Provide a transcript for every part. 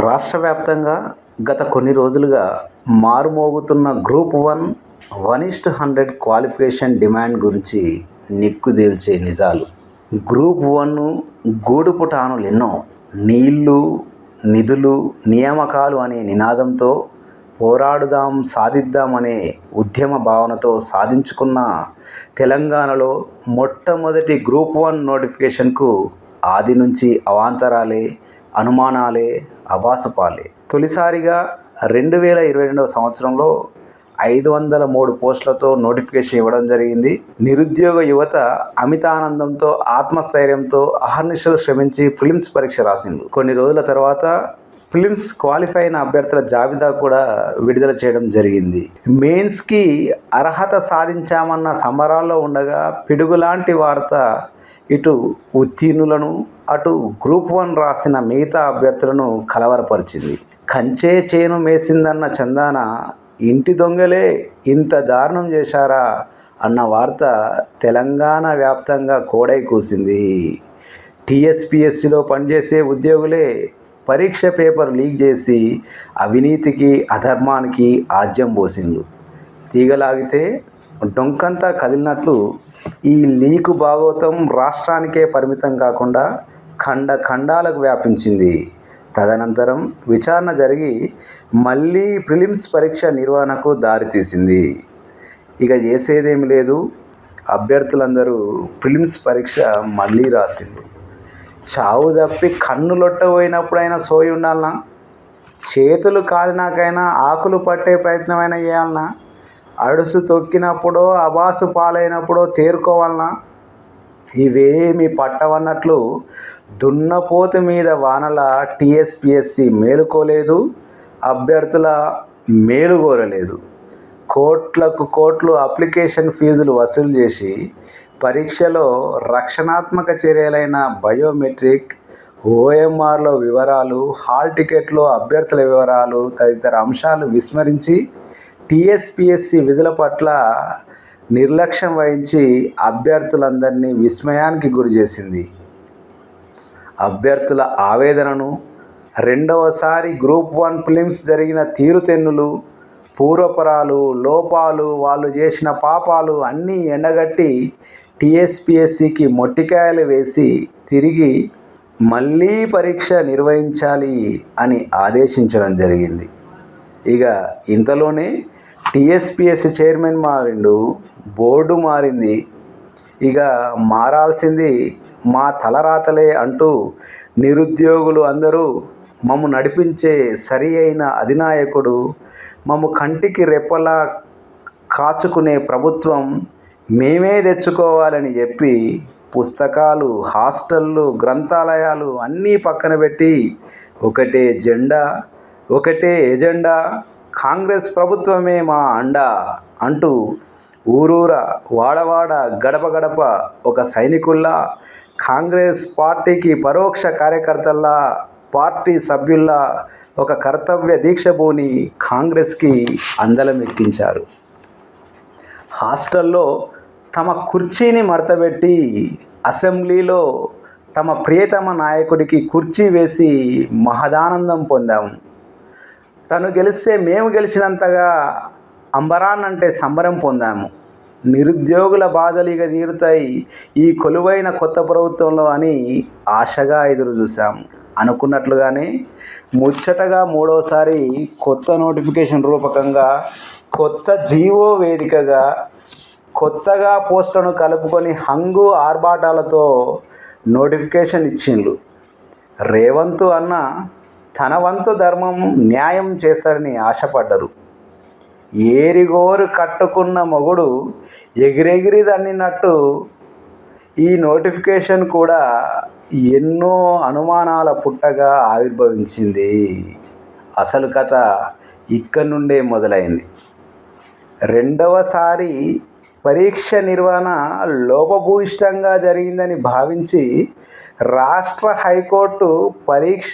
రాష్ట్ర వ్యాప్తంగా గత కొన్ని రోజులుగా మారుమోగుతున్న group one one is to hundred qualification demand గురించి నిక్కుదేల్చే నిజాలు. గ్రూప్ వన్ గూడుపుటానులు ఎన్నో నీళ్ళు నిధులు నియామకాలు అనే నినాదంతో పోరాడుదాం సాధిద్దాం అనే ఉద్యమ భావనతో సాధించుకున్న తెలంగాణలో మొట్టమొదటి గ్రూప్ వన్ నోటిఫికేషన్కు ఆది నుంచి అవాంతరాలే అనుమానాలే అబాసుపాలే తొలిసారిగా రెండు వేల ఇరవై రెండవ సంవత్సరంలో ఐదు వందల మూడు పోస్టులతో నోటిఫికేషన్ ఇవ్వడం జరిగింది. నిరుద్యోగ యువత అమితానందంతో ఆత్మస్థైర్యంతో అహర్నిశలు శ్రమించి ప్రిలిమ్స్ పరీక్ష రాసింది. కొన్ని రోజుల తర్వాత ఫిలిమ్స్ క్వాలిఫై అయిన అభ్యర్థుల జాబితా కూడా విడుదల చేయడం జరిగింది. మెయిన్స్కి అర్హత సాధించామన్న సంబరాల్లో ఉండగా పిడుగులాంటి వార్త ఇటు ఉత్తీర్ణులను అటు గ్రూప్ వన్ రాసిన మిగతా అభ్యర్థులను కలవరపరిచింది. కంచే చేను మేసిందన్న చందాన ఇంటి దొంగలే ఇంత దారుణం చేశారా అన్న వార్త తెలంగాణ వ్యాప్తంగా కోడై కూసింది. టీఎస్పిఎస్సిలో పనిచేసే ఉద్యోగులే పరీక్ష పేపర్ లీక్ చేసి అవినీతికి అధర్మానికి ఆజ్యం పోసిండ్రు తీగలాగితే డొంకంతా కదిలినట్లు ఈ లీకు భాగవతం రాష్ట్రానికే పరిమితం కాకుండా ఖండ ఖండాలకు వ్యాపించింది. తదనంతరం విచారణ జరిగి మళ్ళీ ప్రిలిమ్స్ పరీక్ష నిర్వహణకు దారితీసింది ఇక చేసేదేమి లేదు. అభ్యర్థులందరూ ప్రిలిమ్స్ పరీక్ష మళ్ళీ రాసిండ్రు. చావు తప్పి కన్నులొట్ట పోయినప్పుడైనా సోయి ఉండాలనా? చేతులు కాలినాకైనా ఆకులు పట్టే ప్రయత్నమైనా చేయాలనా? అడుసు తొక్కినప్పుడో అబాసు పాలైనప్పుడో తేరుకోవాలనా? ఇవేమి పట్టవన్నట్లు దున్నపోతు మీద వానల టీఎస్పిఎస్సి మేలుకోలేదు అభ్యర్థుల మేలుకోరలేదు కోట్లకు కోట్లు అప్లికేషన్ ఫీజులు వసూలు చేసి పరీక్షలో రక్షణాత్మక చర్యలైన బయోమెట్రిక్ ఓఎంఆర్లో వివరాలు హాల్ టికెట్లో అభ్యర్థుల వివరాలు తదితర అంశాలు విస్మరించి టీఎస్పిఎస్సి విధుల పట్ల నిర్లక్ష్యం వహించి అభ్యర్థులందరినీ విస్మయానికి గురి చేసింది అభ్యర్థుల ఆవేదనను రెండవసారి గ్రూప్ వన్ ఫిలిమ్స్ జరిగిన తీరుతెన్నులు పూర్వపరాలు లోపాలు వాళ్ళు చేసిన పాపాలు అన్నీ ఎండగట్టి టీఎస్పిఎస్సికి మొట్టికాయలు వేసి తిరిగి మళ్ళీ పరీక్ష నిర్వహించాలి అని ఆదేశించడం జరిగింది. ఇక ఇంతలోనే టీఎస్పిఎస్సి చైర్మన్ మారిండు బోర్డు మారింది. ఇక మారాల్సింది మా తలరాతలే అంటూ నిరుద్యోగులు అందరూ మమ్ము నడిపించే సరి అయిన అధినాయకుడు మమ్ము కంటికి రెప్పలా కాచుకునే ప్రభుత్వం మేమే తెచ్చుకోవాలని చెప్పి పుస్తకాలు హాస్టళ్ళు గ్రంథాలయాలు అన్నీ పక్కన పెట్టి ఒకటే జెండా ఒకటే ఎజెండా కాంగ్రెస్ ప్రభుత్వమే మా అండ అంటూ ఊరూర వాడవాడ గడప గడప ఒక సైనికుల్లా కాంగ్రెస్ పార్టీకి పరోక్ష కార్యకర్తల్లా పార్టీ సభ్యుల ఒక కర్తవ్య దీక్షబోని కాంగ్రెస్కి అందలం ఎక్కించారు. హాస్టల్లో తమ కుర్చీని మడతబెట్టి అసెంబ్లీలో తమ ప్రియతమ నాయకుడికి కుర్చీ వేసి మహదానందం పొందాము తను గెలిస్తే మేము గెలిచినంతగా అంబరాన్నంటే సంబరం పొందాము. నిరుద్యోగుల బాధలు ఇక తీరుతాయి ఈ కొలువైన కొత్త ప్రభుత్వంలో అని ఆశగా ఎదురు చూసాం అనుకున్నట్లుగానే ముచ్చటగా మూడవసారి కొత్త నోటిఫికేషన్ రూపకంగా కొత్త జీవో వేదికగా కొత్తగా పోస్టులను కలుపుకొని హంగు ఆర్భాటాలతో నోటిఫికేషన్ ఇచ్చిండ్రు రేవంతు అన్న తన వంతు ధర్మం న్యాయం చేస్తాడని ఆశపడ్డరు. ఏరిగోరు కట్టుకున్న మొగుడు ఎగిరెగిరి దన్నినట్టు ఈ నోటిఫికేషన్ కూడా ఎన్నో అనుమానాల పుట్టగా ఆవిర్భవించింది. అసలు కథ ఇక్కడి నుండే మొదలైంది. రెండవసారి పరీక్ష నిర్వహణ లోపభూయిష్టంగా జరిగిందని భావించి రాష్ట్ర హైకోర్టు పరీక్ష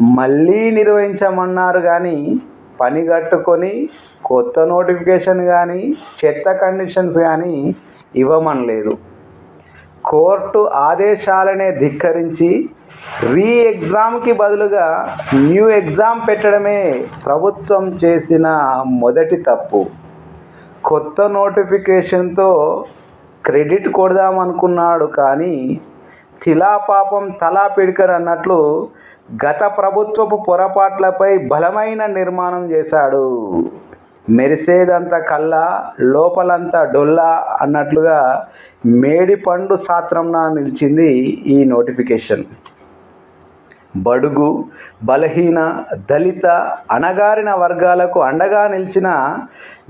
మళ్ళీ నిర్వహించమన్నారు కానీ పని కట్టుకొని కొత్త నోటిఫికేషన్ కానీ చెత్త కండిషన్స్ కానీ ఇవ్వమనలేదు. కోర్టు ఆదేశాలనే ధిక్కరించి రీ ఎగ్జామ్కి బదులుగా న్యూ ఎగ్జామ్ పెట్టడమే ప్రభుత్వం చేసిన మొదటి తప్పు. కొత్త నోటిఫికేషన్తో క్రెడిట్ కొడదామనుకున్నాడు కానీ శిలాపాపం తలా పిడికర్ అన్నట్లు గత ప్రభుత్వపు పొరపాట్లపై బలమైన నిర్మాణం చేశాడు. మెరిసేదంత కల్లా లోపలంతా డొల్లా అన్నట్లుగా మేడి పండు సాత్రంన నిలిచింది ఈ నోటిఫికేషన్. బడుగు బలహీన దళిత అణగారిన వర్గాలకు అండగా నిలిచిన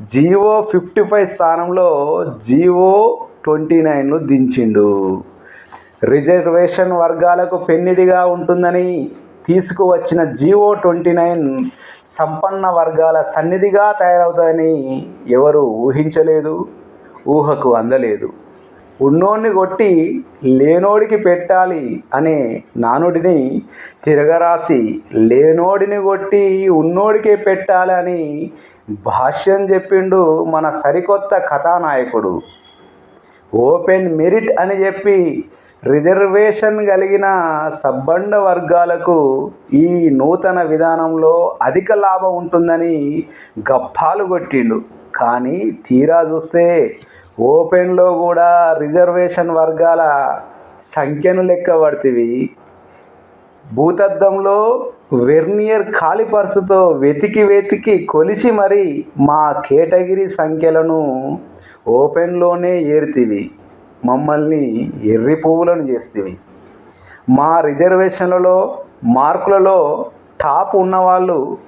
జీవో ఫిఫ్టీ ఫైవ్ స్థానంలో జీవో ట్వంటీ నైన్ను దించిండు. రిజర్వేషన్ వర్గాలకు పెన్నిదిగా ఉంటుందని తీసుకువచ్చిన జీవో ట్వంటీ నైన్ సంపన్న వర్గాల సన్నిధిగా తయారవుతుందని ఎవరు ఊహించలేదు ఊహకు అందలేదు. ఉన్నోడిని కొట్టి లేనోడికి పెట్టాలి అనే నానుడిని తిరగరాసి లేనోడిని కొట్టి ఉన్నోడికే పెట్టాలి అని భాష్యం చెప్పిండు మన సరికొత్త కథానాయకుడు. ఓపెన్ మెరిట్ అని చెప్పి రిజర్వేషన్ కలిగిన సబ్బండ వర్గాలకు ఈ నూతన విధానంలో అధిక లాభం ఉంటుందని గప్పాలు కొట్టిండు. కానీ తీరా చూస్తే ఓపెన్లో కూడా రిజర్వేషన్ వర్గాల సంఖ్యను లెక్క పడుతుంది భూతద్దంలో వెర్నియర్ ఖాళీ పర్సుతో వెతికి వెతికి కొలిచి మరి మా కేటగిరీ సంఖ్యలను ఓపెన్లోనే ఏరుతివి. మమ్మల్ని ఎర్రి పువ్వులను చేస్తేవి. మా రిజర్వేషన్లలో మార్కులలో టాప్ ఉన్నవాళ్ళు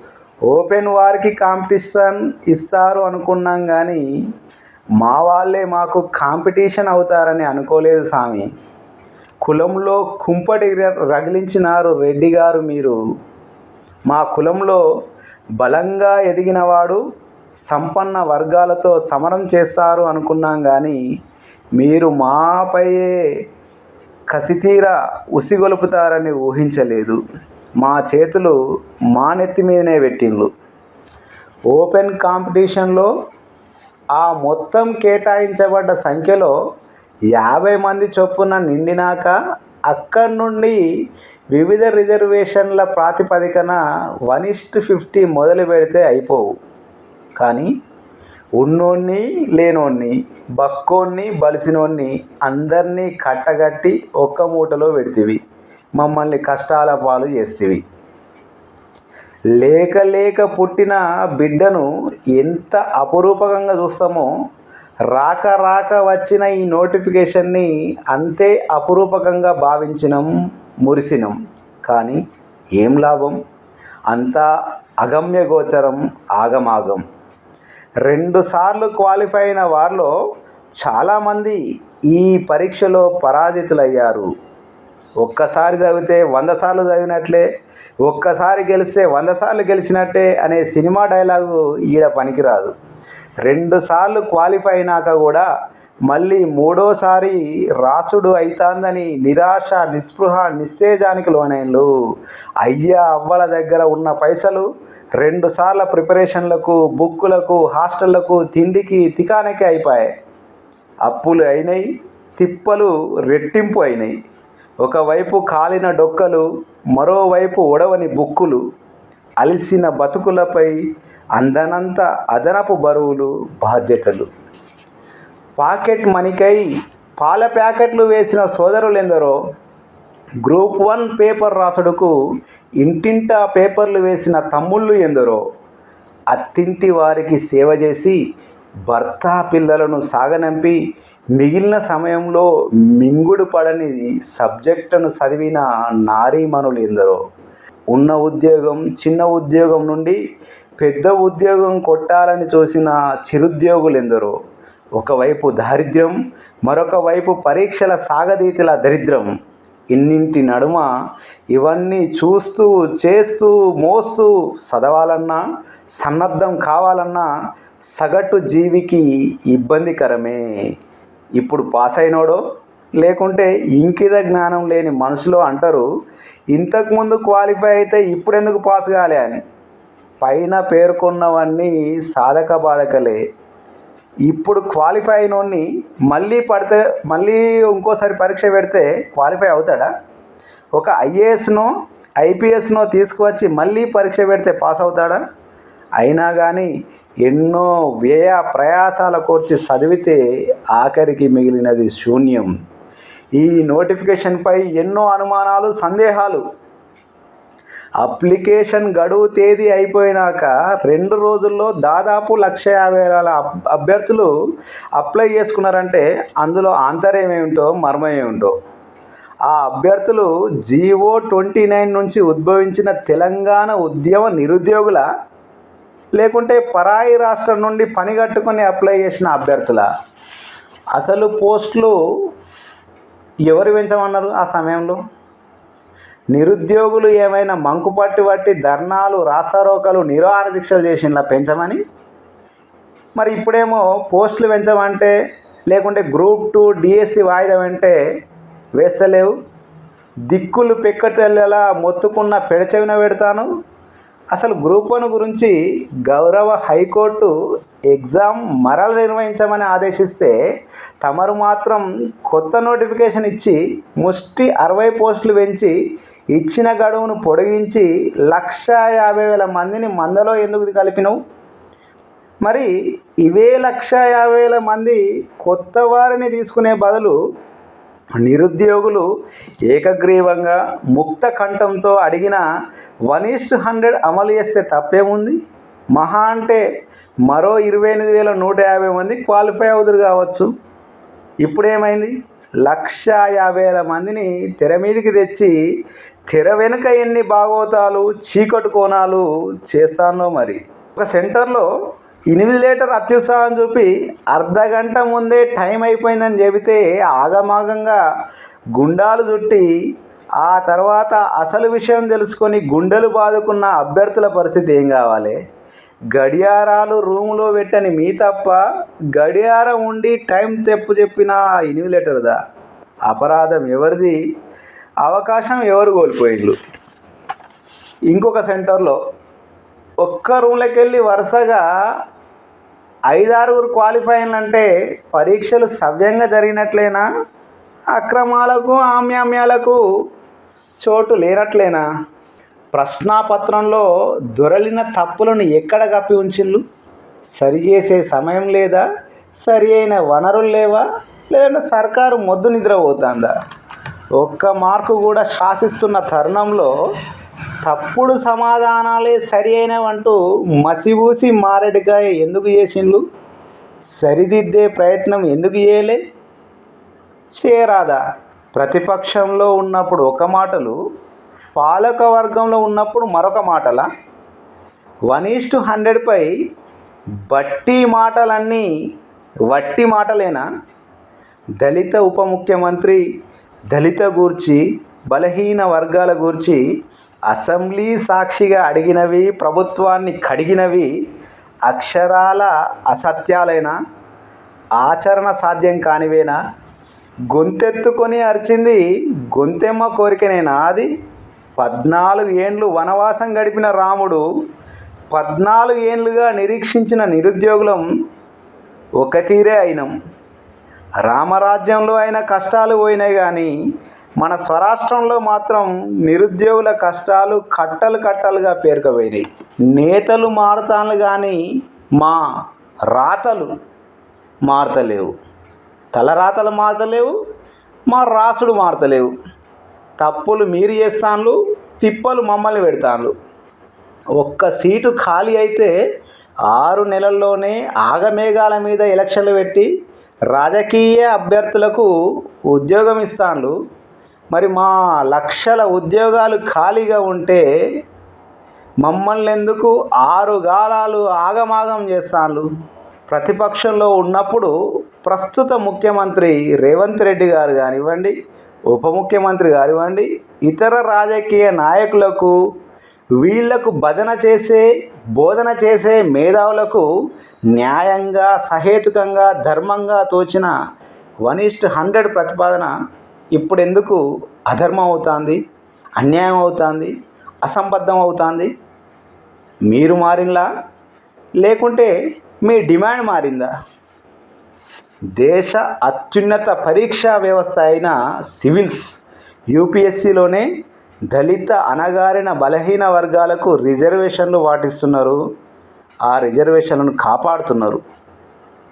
ఓపెన్ వారికి కాంపిటీషన్ ఇస్తారు అనుకున్నాం కానీ మా వాళ్ళే మాకు కాంపిటీషన్ అవుతారని అనుకోలేదు స్వామి కులంలో కుంపటి ర- రగిలించినారు రెడ్డి గారు మీరు. మా కులంలో బలంగా ఎదిగినవాడు సంపన్న వర్గాలతో సమరం చేస్తారు అనుకున్నాం కానీ మీరు మాపయే కసితీర ఉసిగొలుపుతారని ఊహించలేదు. మా చేతులు మా నెత్తి మీదనే పెట్టిండ్లు ఓపెన్ కాంపిటీషన్లో ఆ మొత్తం కేటాయించబడ్డ సంఖ్యలో యాభై మంది చొప్పున నిండినాక అక్కడి నుండి వివిధ రిజర్వేషన్ల ప్రాతిపదికన వన్ ఇస్ట్ ఫిఫ్టీ మొదలు పెడితే అయిపోవు. కానీ ఉన్నోన్ని లేనోన్ని బక్కోన్ని బలిసినోన్ని అందరినీ కట్టగట్టి ఒక్క మూటలో పెడితివి. మమ్మల్ని కష్టాల పాలు చేస్తివి. లేక లేక పుట్టిన బిడ్డను ఎంత అపురూపకంగా చూస్తామో రాక రాక వచ్చిన ఈ నోటిఫికేషన్ని అంతే అపురూపకంగా భావించినం మురిసినం. కానీ ఏం లాభం? అంతా అగమ్య గోచరం ఆగమాగం. రెండుసార్లు క్వాలిఫై అయిన వారిలో చాలామంది ఈ పరీక్షలో పరాజితులయ్యారు. ఒక్కసారి చదివితే వంద సార్లు చదివినట్లే ఒక్కసారి గెలిస్తే వంద సార్లు గెలిచినట్టే అనే సినిమా డైలాగు ఈడ పనికిరాదు. రెండుసార్లు క్వాలిఫై అయినాక కూడా మళ్ళీ మూడోసారి రాసుడు అయితాందని నిరాశ నిస్పృహ నిస్తేజానికి లోనైన్లు అయ్యా అవ్వల దగ్గర ఉన్న పైసలు రెండుసార్ల ప్రిపరేషన్లకు బుక్కులకు హాస్టళ్ళకు తిండికి తికానకి అయిపోయాయి అప్పులు అయినాయి తిప్పలు రెట్టింపు అయినాయి ఒకవైపు కాలిన డొక్కలు మరోవైపు ఒడవని బుక్కులు. అలిసిన బతుకులపై అందనంత అదనపు బరువులు బాధ్యతలు. పాకెట్ మనీకై పాల ప్యాకెట్లు వేసిన సోదరులెందరో గ్రూప్ వన్ పేపర్ రాసుడుకు ఇంటింటా పేపర్లు వేసిన తమ్ముళ్ళు ఎందరో అత్తింటి వారికి సేవ చేసి భర్త పిల్లలను సాగనంపి మిగిలిన సమయంలో మింగుడు పడని సబ్జెక్టును చదివిన నారీమణులు ఎందరో. ఉన్న ఉద్యోగం చిన్న ఉద్యోగం నుండి పెద్ద ఉద్యోగం కొట్టాలని చూసిన చిరుద్యోగులు ఎందరో ఒకవైపు దారిద్ర్యం మరొక వైపు పరీక్షల సాగదీతిల దరిద్రం. ఇన్నింటి నడుమ ఇవన్నీ చూస్తూ చేస్తూ మోస్తూ చదవాలన్నా సన్నద్ధం కావాలన్నా సగటు జీవికి ఇబ్బందికరమే. ఇప్పుడు పాస్ అయినోడో లేకుంటే ఇంకిద జ్ఞానం లేని మనుషులు అంటారు ఇంతకుముందు క్వాలిఫై అయితే ఇప్పుడు ఎందుకు పాస్ కాలే అని. పైన పేర్కొన్నవన్నీ సాధక బాధకలే. ఇప్పుడు క్వాలిఫై అయినోడిని మళ్ళీ పడితే మళ్ళీ ఇంకోసారి పరీక్ష పెడితే క్వాలిఫై అవుతాడా? ఒక ఐఏఎస్నో ఐపీఎస్నో తీసుకువచ్చి మళ్ళీ పరీక్ష పెడితే పాస్ అవుతాడా? అయినా కానీ ఎన్నో వ్యయ ప్రయాసాల కోర్చి చదివితే ఆఖరికి మిగిలినది శూన్యం. ఈ నోటిఫికేషన్పై ఎన్నో అనుమానాలు సందేహాలు అప్లికేషన్ గడువు తేదీ అయిపోయినాక రెండు రోజుల్లో దాదాపు లక్ష యాభై వేల అబ్- అభ్యర్థులు అప్లై చేసుకున్నారంటే అందులో ఆంతర్యం ఏమిటో మర్మం ఏమిటో? ఆ అభ్యర్థులు జీవో ట్వంటీ నైన్ నుంచి ఉద్భవించిన తెలంగాణ ఉద్యమ నిరుద్యోగుల లేకుంటే పరాయి రాష్ట్రం నుండి పని కట్టుకొని అప్లై చేసిన అభ్యర్థుల. అసలు పోస్టులు ఎవరు పెంచమన్నారు ఆ సమయంలో? నిరుద్యోగులు ఏమైనా మంకు పట్టి పట్టి ధర్నాలు రాస్తారోకలు నిరాహార దీక్షలు చేసిండ్లా పెంచమని? మరి ఇప్పుడేమో పోస్టులు పెంచమంటే లేకుంటే గ్రూప్ టూ డిఎస్సి వాయిదా అంటే వేస్తలేవు. దిక్కులు పెక్కటెళ్ళేలా మొత్తుకున్న పెడచెవిన పెడతాను. అసలు గ్రూప్ వన్ గురించి గౌరవ హైకోర్టు ఎగ్జామ్ మరల నిర్వహించమని ఆదేశిస్తే తమరు మాత్రం కొత్త నోటిఫికేషన్ ఇచ్చి ముష్టి అరవై పోస్టులు పెంచి ఇచ్చిన గడువును పొడిగించి లక్ష యాభై వేల మందిని మందలో ఎందుకు కలిపినవు? మరి ఇవే లక్ష యాభై వేల మంది కొత్త వారిని తీసుకునే బదులు నిరుద్యోగులు ఏకగ్రీవంగా ముక్త కంఠంతో అడిగిన వన్ ఈస్ట్ హండ్రెడ్ అమలు చేస్తే తప్పేముంది? మహా అంటే మరో ఇరవై ఎనిమిది వేల నూట యాభై మంది క్వాలిఫై అవుతురు కావచ్చు. ఇప్పుడేమైంది? లక్ష యాభై వేల మందిని తెర మీదకి తెచ్చి తెర వెనుక ఎన్ని భాగవతాలు చీకటి కోణాలు చేస్తానో మరి. ఒక సెంటర్లో ఎనిమిది లీటర్ అత్యుత్సాహం చూపి అర్ధ గంట ముందే టైం అయిపోయిందని చెబితే ఆగమాగంగా గుండాలు చుట్టి ఆ తర్వాత అసలు విషయం తెలుసుకొని గుండెలు బాదుకున్న అభ్యర్థుల పరిస్థితి ఏం కావాలి? గడియారాలు రూమ్లో పెట్టని మీ తప్ప గడియారం ఉండి టైం తెప్పు చెప్పిన ఎనిమిది లీటర్దా అపరాధం ఎవరిది? అవకాశం ఎవరు కోల్పోయిండ్రు ఇంకొక సెంటర్లో ఒక్క రూమ్లోకి వెళ్ళి వరుసగా ఐదారుగురు క్వాలిఫైన్లు అంటే పరీక్షలు సవ్యంగా జరిగినట్లేనా? అక్రమాలకు ఆమ్యామ్యాలకు చోటు లేనట్లేనా? ప్రశ్నాపత్రంలో దొరలిన తప్పులను ఎక్కడ కప్పి ఉంచిళ్ళు సరి చేసే సమయం లేదా? సరి అయిన వనరులు లేవా? లేదంటే సర్కారు మొద్దు నిద్రపోతుందా? ఒక్క మార్కు కూడా శాసిస్తున్న తరుణంలో తప్పుడు సమాధానాలే సరి అయినవంటూ మసిబూసి మారేడుకాయ ఎందుకు చేసిండ్లు? సరిదిద్దే ప్రయత్నం ఎందుకు చేయలే? చేయరాదా? ప్రతిపక్షంలో ఉన్నప్పుడు ఒక మాటలు పాలక వర్గంలో ఉన్నప్పుడు మరొక మాటల? వన్ ఈస్టు హండ్రెడ్పై బట్టి మాటలన్నీ వట్టి మాటలేనా? దళిత ఉప ముఖ్యమంత్రి దళిత గూర్చి బలహీన వర్గాల గూర్చి అసెంబ్లీ సాక్షిగా అడిగినవి ప్రభుత్వాన్ని కడిగినవి అక్షరాల అసత్యాలైనా? ఆచరణ సాధ్యం కానివేనా? గొంతెత్తుకొని అరిచింది గొంతెమ్మ కోరికనేనా అది? పద్నాలుగు ఏండ్లు వనవాసం గడిపిన రాముడు పద్నాలుగు ఏండ్లుగా నిరీక్షించిన నిరుద్యోగులం ఒక తీరే అయినాం. రామరాజ్యంలో అయిన కష్టాలు పోయినాయి కానీ మన స్వరాష్ట్రంలో మాత్రం నిరుద్యోగుల కష్టాలు కట్టలు కట్టలుగా పేరుకుపోయినాయి. నేతలు మారుతాను కానీ మా రాతలు మారతలేవు. తలరాతలు మారతలేవు మా రాసుడు మారతలేవు. తప్పులు మీరు చేస్తాను తిప్పలు మమ్మల్ని పెడతాన్లు. ఒక్క సీటు ఖాళీ అయితే ఆరు నెలల్లోనే ఆగమేఘాల మీద ఎలక్షన్లు పెట్టి రాజకీయ అభ్యర్థులకు ఉద్యోగం ఇస్తాన్లు. మరి మా లక్షల ఉద్యోగాలు ఖాళీగా ఉంటే మమ్మల్ని ఎందుకు ఆరు గాలాలు ఆగమాగం చేస్తాను ప్రతిపక్షంలో ఉన్నప్పుడు ప్రస్తుత ముఖ్యమంత్రి రేవంత్ రెడ్డి గారు కానివ్వండి ఉప ముఖ్యమంత్రి కానివ్వండి ఇతర రాజకీయ నాయకులకు వీళ్ళకు భజన చేసే బోధన చేసే మేధావులకు న్యాయంగా సహేతుకంగా ధర్మంగా తోచిన వన్ ఈస్ట్ హండ్రెడ్ ప్రతిపాదన ఇప్పుడు ఎందుకు అధర్మం అవుతుంది అన్యాయం అవుతుంది అసంబద్ధం అవుతుంది మీరు మారినలా లేకుంటే మీ డిమాండ్ మారిందా? దేశ అత్యున్నత పరీక్షా వ్యవస్థ అయిన సివిల్స్ యూపీఎస్సీలోనే దళిత అనగారిన బలహీన వర్గాలకు రిజర్వేషన్లు పాటిస్తున్నారు ఆ రిజర్వేషన్లను కాపాడుతున్నారు.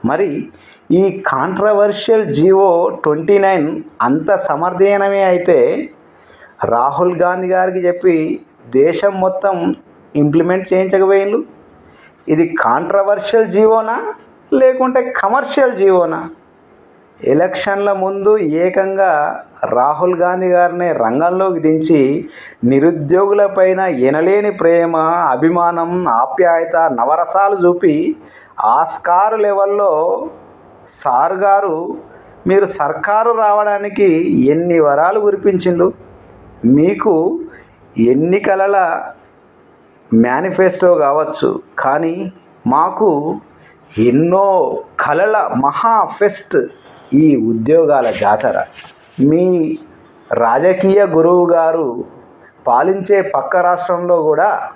మరి ఈ కాంట్రవర్షియల్ జీవో ట్వంటీ నైన్ అంత సమర్థనమే అయితే రాహుల్ గాంధీ గారికి చెప్పి దేశం మొత్తం ఇంప్లిమెంట్ చేయించకపోయిండు ఇది కాంట్రవర్షియల్ జీవోనా లేకుంటే కమర్షియల్ జీవోనా ఎలక్షన్ల ముందు ఏకంగా రాహుల్ గాంధీ గారిని రంగంలోకి దించి నిరుద్యోగులపైన ఎనలేని ప్రేమ అభిమానం ఆప్యాయత నవరసాలు చూపి ఆస్కారు లెవెల్లో సార్ గారు మీరు సర్కారు రావడానికి ఎన్ని వరాలు కురిపించిండు మీకు ఎన్నికల మేనిఫెస్టో కావచ్చు కానీ మాకు ఎన్నో కళల మహా ఫెస్ట్ ఈ ఉద్యోగాల జాతర. మీ రాజకీయ గురువు గారు పాలించే పక్క రాష్ట్రంలో కూడా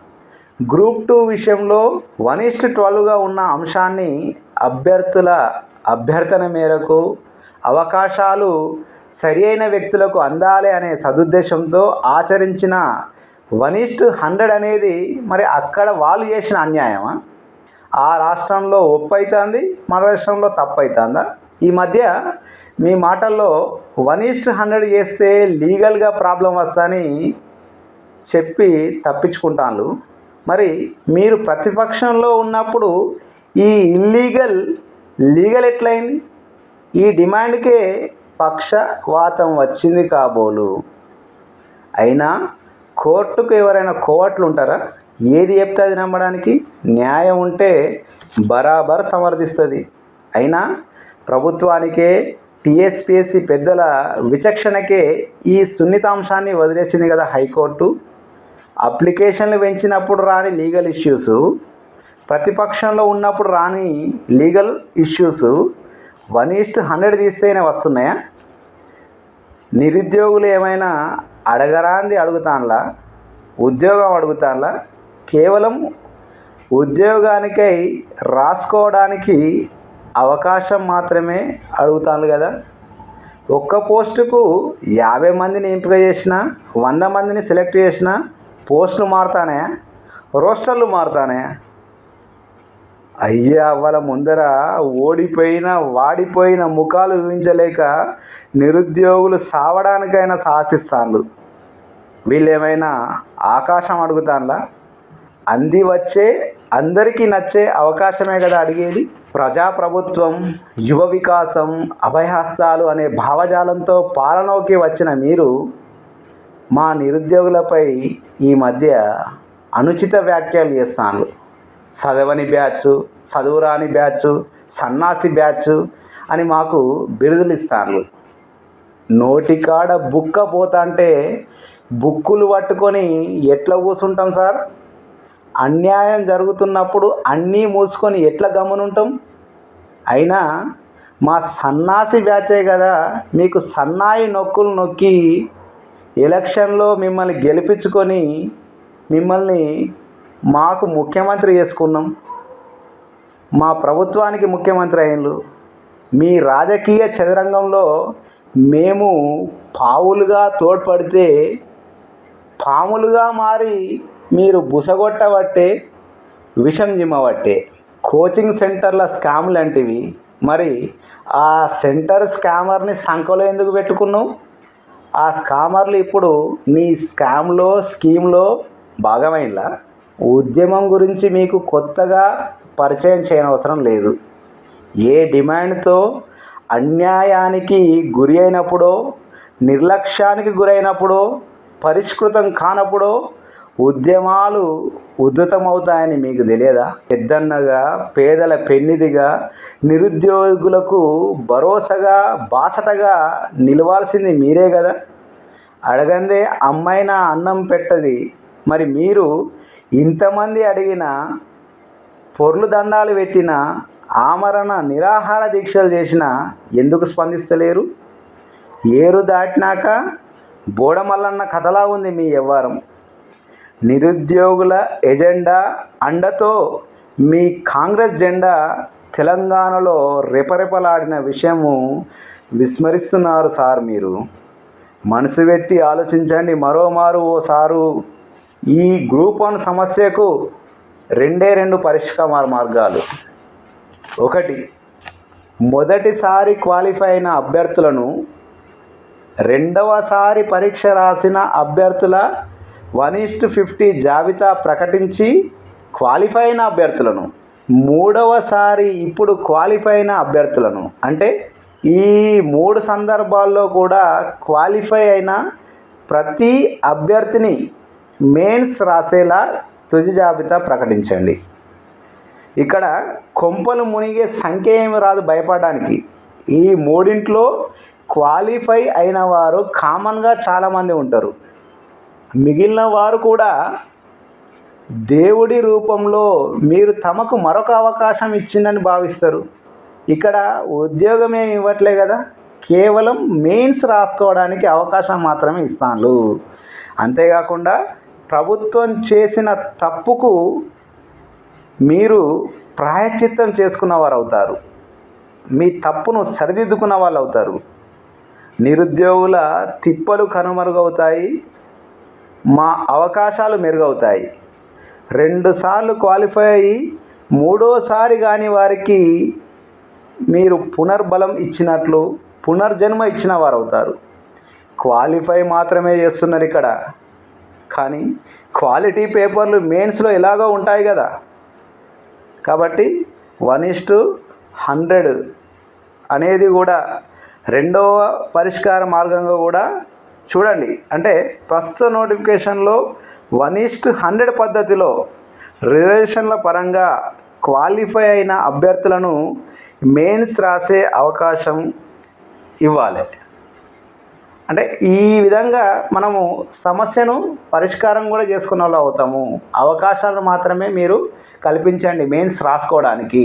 గ్రూప్ టూ విషయంలో వన్ ఈస్ట్ ట్వెల్వ్గా ఉన్న అంశాన్ని అభ్యర్థుల అభ్యర్థన మేరకు అవకాశాలు సరి అయిన వ్యక్తులకు అందాలి అనే సదుద్దేశంతో ఆచరించిన వన్ ఈస్ట్ హండ్రెడ్ అనేది మరి అక్కడ వాళ్ళు చేసిన అన్యాయమా? ఆ రాష్ట్రంలో ఒప్పు అవుతుంది మన రాష్ట్రంలో తప్పు అవుతుందా ఈ మధ్య మీ మాటల్లో వన్ ఈస్ట్ హండ్రెడ్ చేస్తే లీగల్గా ప్రాబ్లం వస్తుందని చెప్పి తప్పించుకుంటాను మరి మీరు ప్రతిపక్షంలో ఉన్నప్పుడు ఈ ఇల్లీగల్ లీగల్ ఎట్లయింది? ఈ డిమాండ్కే పక్షవాతం వచ్చింది కాబోలు. అయినా కోర్టుకు ఎవరైనా కోవట్లు ఉంటారా ఏది చెప్తే అది నమ్మడానికి? న్యాయం ఉంటే బరాబర్ సమర్థిస్తుంది. అయినా ప్రభుత్వానికే టీఎస్పిఎస్సి పెద్దల విచక్షణకే ఈ సున్నితాంశాన్ని వదిలేసింది కదా హైకోర్టు. అప్లికేషన్లు పెంచినప్పుడు రాని లీగల్ ఇష్యూస్. ప్రతిపక్షంలో ఉన్నప్పుడు రాని legal issues one is hundred తీస్తేనే వస్తున్నాయా? నిరుద్యోగులు ఏమైనా అడగరాంది అడుగుతాన్లా? ఉద్యోగం అడుగుతాన్లా? కేవలం ఉద్యోగానికై రాసుకోవడానికి అవకాశం మాత్రమే అడుగుతాను కదా? ఒక్క పోస్టుకు యాభై మందిని ఎంపిక చేసిన వంద మందిని సెలెక్ట్ చేసిన పోస్టులు మారుతానే రోస్టర్లు మారుతానే అయ్యా వాళ్ళ ముందర ఓడిపోయిన వాడిపోయిన ముఖాలు ఊహించలేక నిరుద్యోగులు సావడానికైనా సాహసిస్తాను వీళ్ళేమైనా ఆకాశం అడుగుతాన్లా? అంది వచ్చే అందరికీ నచ్చే అవకాశమే కదా అడిగేది? ప్రజాప్రభుత్వం యువ వికాసం అభయహస్తాలు అనే భావజాలంతో పాలనలోకి వచ్చిన మీరు మా నిరుద్యోగులపై ఈ మధ్య అనుచిత వ్యాఖ్యలు చేస్తాను చదవని బ్యాచ్ చదువురాని బ్యాచ్ సన్నాసి బ్యాచ్ అని మాకు బిరుదులు ఇస్తాను నోటికాడ బుక్క పోతాంటే బుక్కులు పట్టుకొని ఎట్లా కూసుంటాం సార్? అన్యాయం జరుగుతున్నప్పుడు అన్నీ మూసుకొని ఎట్లా గమనుంటాం అయినా మా సన్నాసి బ్యాచే కదా మీకు సన్నాయి నొక్కులు నొక్కి ఎలక్షన్లో మిమ్మల్ని గెలిపించుకొని మిమ్మల్ని మాకు ముఖ్యమంత్రి చేసుకున్నాం. మా ప్రభుత్వానికి ముఖ్యమంత్రి అయినలు. మీ రాజకీయ చదరంగంలో మేము పావులుగా తోడ్పడితే పాములుగా మారి మీరు బుసగొట్టబట్టే విషం జిమ్మబట్టే. కోచింగ్ సెంటర్ల స్కామ్ లాంటివి. మరి ఆ సెంటర్ స్కామర్ని సంఖలో ఎందుకు పెట్టుకున్నావు? ఆ స్కామర్లు ఇప్పుడు నీ స్కామ్లో స్కీమ్లో భాగమైలా ఉద్యమం గురించి మీకు కొత్తగా పరిచయం చేయనవసరం లేదు. ఏ డిమాండ్తో అన్యాయానికి గురి అయినప్పుడో నిర్లక్ష్యానికి గురైనప్పుడో పరిష్కృతం కానప్పుడో ఉద్యమాలు ఉధృతమవుతాయని మీకు తెలియదా? పెద్దన్నగా పేదల పెన్నిదిగా నిరుద్యోగులకు భరోసాగా బాసటగా నిలవాల్సింది మీరే కదా? అడగందే అమ్మాయిన అన్నం పెట్టది. మరి మీరు ఇంతమంది అడిగిన పొర్లు దండాలు పెట్టిన ఆమరణ నిరాహార దీక్షలు చేసిన ఎందుకు స్పందిస్తలేరు? ఏరు దాటినాక బోడమల్లన్న కథలా ఉంది మీ వ్యవహారం నిరుద్యోగుల ఎజెండా అండతో మీ కాంగ్రెస్ జెండా తెలంగాణలో రెపరెపలాడిన విషయము విస్మరిస్తున్నారు సార్ మీరు. మనసు పెట్టి ఆలోచించండి మరోమారు ఓ సారు. ఈ గ్రూప్ వన్ సమస్యకు రెండే రెండు పరిష్కార మార్గాలు. ఒకటి మొదటిసారి క్వాలిఫై అయిన అభ్యర్థులను రెండవసారి పరీక్ష రాసిన అభ్యర్థుల వన్ ఈస్ట్ ఫిఫ్టీ జాబితా ప్రకటించి క్వాలిఫై అయిన అభ్యర్థులను మూడవసారి ఇప్పుడు క్వాలిఫై అయిన అభ్యర్థులను అంటే ఈ మూడు సందర్భాల్లో కూడా క్వాలిఫై అయిన ప్రతి అభ్యర్థిని మెయిన్స్ రాసేలా తుది జాబితా ప్రకటించండి. ఇక్కడ కొంపలు మునిగే సంఖ్య ఏమి రాదు భయపడడానికి. ఈ మూడింట్లో క్వాలిఫై అయిన వారు కామన్గా చాలామంది ఉంటారు. మిగిలిన వారు కూడా దేవుడి రూపంలో మీరు తమకు మరొక అవకాశం ఇచ్చిందని భావిస్తారు. ఇక్కడ ఉద్యోగం ఏమి ఇవ్వట్లే కదా. కేవలం మెయిన్స్ రాసుకోవడానికి అవకాశం మాత్రమే ఇస్తాను. అంతేకాకుండా ప్రభుత్వం చేసిన తప్పుకు మీరు ప్రాయశ్చిత్తం చేసుకున్న వారు అవుతారు మీ తప్పును సరిదిద్దుకున్న వాళ్ళు అవుతారు నిరుద్యోగుల తిప్పలు కనుమరుగవుతాయి. మా అవకాశాలు మెరుగవుతాయి. రెండుసార్లు క్వాలిఫై అయ్యి మూడోసారి కాని వారికి మీరు పునర్బలం ఇచ్చినట్లు పునర్జన్మ ఇచ్చిన వారు అవుతారు క్వాలిఫై మాత్రమే చేస్తున్నారు ఇక్కడ. కానీ క్వాలిటీ పేపర్లు మెయిన్స్లో ఎలాగో ఉంటాయి కదా. కాబట్టి వన్ ఇస్ టు హండ్రెడ్ అనేది కూడా రెండవ పరిష్కార మార్గంగా కూడా చూడండి. అంటే ప్రస్తుత నోటిఫికేషన్లో వన్ ఈస్ట్ హండ్రెడ్ పద్ధతిలో రిజర్వేషన్ల పరంగా క్వాలిఫై అయిన అభ్యర్థులను మెయిన్స్ రాసే అవకాశం ఇవ్వాలి. అంటే ఈ విధంగా మనము సమస్యను పరిష్కారం కూడా చేసుకున్న వాళ్ళు అవుతాము. అవకాశాలు మాత్రమే మీరు కల్పించండి మెయిన్స్ రాసుకోవడానికి.